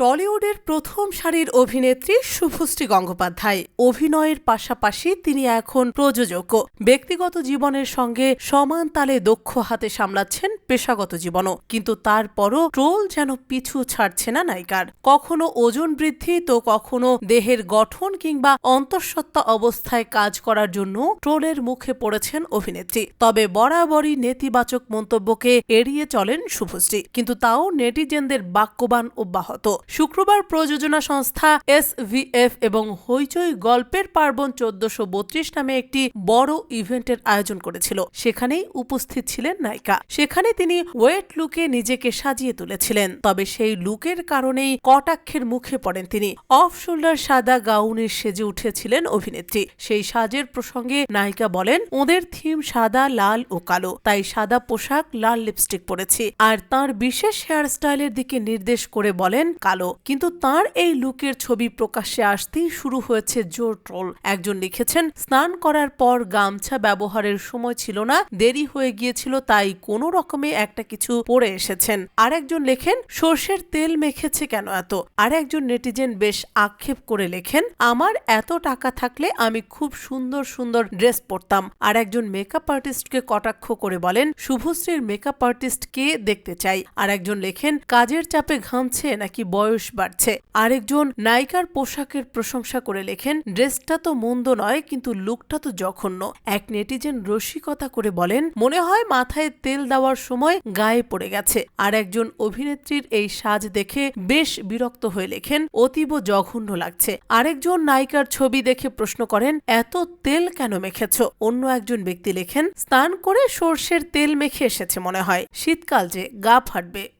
টলিউডের প্রথম সারির অভিনেত্রী শুভশ্রী গঙ্গোপাধ্যায়। অভিনয়ের পাশাপাশি তিনি এখন প্রযোজক। ব্যক্তিগত জীবনের সঙ্গে সমান তালে দক্ষ হাতে সামলাচ্ছেন পেশাগত জীবনও। কিন্তু তারপরও ট্রোল যেন পিছু ছাড়ছে না নায়িকার। কখনো ওজন বৃদ্ধি তো কখনো দেহের গঠন কিংবা অন্তঃসত্ত্বা অবস্থায় কাজ করার জন্য ট্রোলের মুখে পড়েছেন অভিনেত্রী। তবে বরাবরই নেতিবাচক মন্তব্যকে এড়িয়ে চলেন শুভশ্রী। কিন্তু তাও নেটিজেনদের বাক্যবান অব্যাহত। শুক্রবার প্রযোজনা সংস্থা এসভিএফ এবং হইচই গল্পের পার্বণ চোদ্দশো বত্রিশ নামে একটি বড় ইভেন্টের আয়োজন করেছিল। সেখানেই উপস্থিত ছিলেন নায়িকা। সেখানে তিনি ওয়েট লুকে নিজেকে সাজিয়ে তুলেছিলেন। তবে সেই লুকের কারণেই কটাক্ষের মুখে পড়েন তিনি। অফ শোল্ডার সাদা গাউনে সেজে উঠেছিলেন অভিনেত্রী। সেই সাজের প্রসঙ্গে নায়িকা বলেন, ওদের থিম সাদা, লাল ও কালো। তাই সাদা পোশাক, লাল লিপস্টিক পরেছি। আর তার বিশেষ হেয়ার স্টাইলের দিকে নির্দেশ করে বলেন, কালো কিন্তু তার এই লুকের ছবি প্রকাশ্যে আসতেই শুরু হয়েছে জোর ট্রোল। একজন লিখেছেন, স্নান করার পর গামছা ব্যবহারের সময় ছিল না, দেরি হয়ে গিয়েছিল, তাই কোনো রকমে একটা কিছু পরে এসেছেন। আরেকজন লেখেন, সর্ষের তেল মেখেছে কেন এত? আর একজন নেটিজেন বেশ আক্ষেপ করে লেখেন, আমার এত টাকা থাকলে আমি খুব সুন্দর সুন্দর ড্রেস পরতাম। আর একজন মেকআপ আর্টিস্টকে কটাক্ষ করে বলেন, শুভশ্রীর মেকআপ আর্টিস্ট কে দেখতে চাই। আর একজন লেখেন, কাজের চাপে ঘামছে নাকি বয়স বাড়ছে। আরেকজন নায়িকার পোশাকের প্রশংসা করে লেখেন, ড্রেসটা তো মন্দ নয়, কিন্তু লুকটা তো জঘন্য। এক নেটিজেন রসিকতা করে বলেন, মনে হয় মাথায় তেল দেওয়ার সময় গায়ে পড়ে গেছে। আর একজন অভিনেত্রীর এই সাজ দেখে বেশ বিরক্ত হয়ে লেখেন, অতীব জঘন্য লাগছে। আরেকজন নায়িকার ছবি দেখে প্রশ্ন করেন, এত তেল কেন মেখেছ? অন্য একজন ব্যক্তি লেখেন, স্নান করে সর্ষের তেল মেখে এসেছে মনে হয়। শীতকাল যে গা ফাটবে।